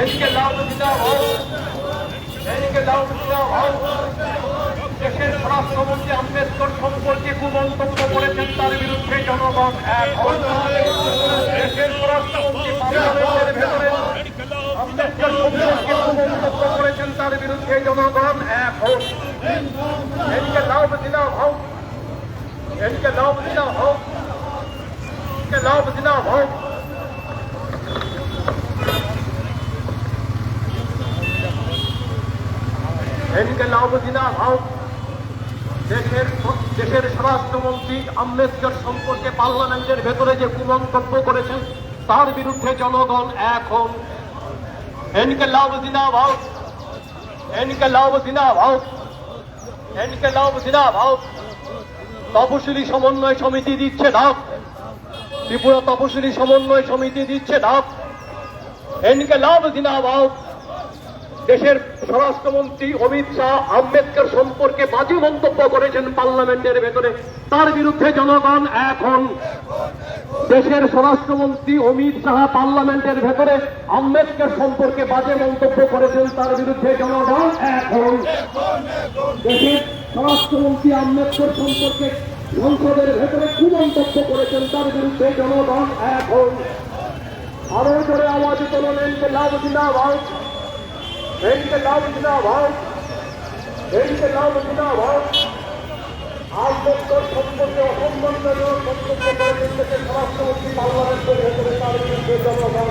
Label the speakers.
Speaker 1: এদিকে লাউ দিদা হোক এদিকে লাউ দিদা হোক দেশের স্বরাষ্ট্রমন্ত্রী আম্বেদকর সম্পর্কে কুমন্তব্য করেছেন, তার বিরুদ্ধে জনগণ এক। দেশের স্বরাষ্ট্রমন্ত্রী পার্লামেন্টের ভেতরে আম্বেদকর সম্পর্কে কুমন্তব্য করেছেন, তার বিরুদ্ধে জনগণ এক হোক এদিকে লাউ দিদা হোক এদিকে লাউ দিদা হোক এদিকে লাউ দিদা হোক এদিকে লাউবদিনা হোক দেশের দেশের স্বরাষ্ট্রমন্ত্রী আম্বেদকর সম্পর্কে পার্লামেন্টের ভেতরে যে কুমন্তব্য করেছেন তার বিরুদ্ধে জনগণ এখন এনকে লাউবদিনা ভাও এনকে লাউবদিনা ভাও এনকে লাউবদিনা ভাও তপশিলি সমন্বয় সমিতি দিচ্ছে ডাক। ত্রিপুরা তপশিলি সমন্বয় সমিতি দিচ্ছে ডাক। এনকে লাউবদিনা ভাও দেশের স্বরাষ্ট্রমন্ত্রী অমিত শাহ আম্বেদকর সম্পর্কে বাজে মন্তব্য করেছেন পার্লামেন্টের ভেতরে। তার বিরুদ্ধে জনগণ এখন দেশের স্বরাষ্ট্রমন্ত্রী অমিত শাহ পার্লামেন্টের ভেতরে আম্বেদকর সম্পর্কে বাজে মন্তব্য করেছেন, তার বিরুদ্ধে জনগণ এখন দেশের স্বরাষ্ট্রমন্ত্রী আম্বেদকর সম্পর্কে সংসদের ভেতরে কুমন্তব্য করেছেন, তার বিরুদ্ধে জনগণ এখন আরও জোরে আওয়াজ তোলেন লাভ জিন্দাবাদ। इनकलाब जिंदाबाद इनकलाब जिंदाबाद আজ ডক্টর সম্পর্কে অসম্মানজনক বক্তব্য করে নিজেকে স্বরাষ্ট্রমন্ত্রী পার্লামেন্টের ভেতরে তার বিরুদ্ধে জনগণ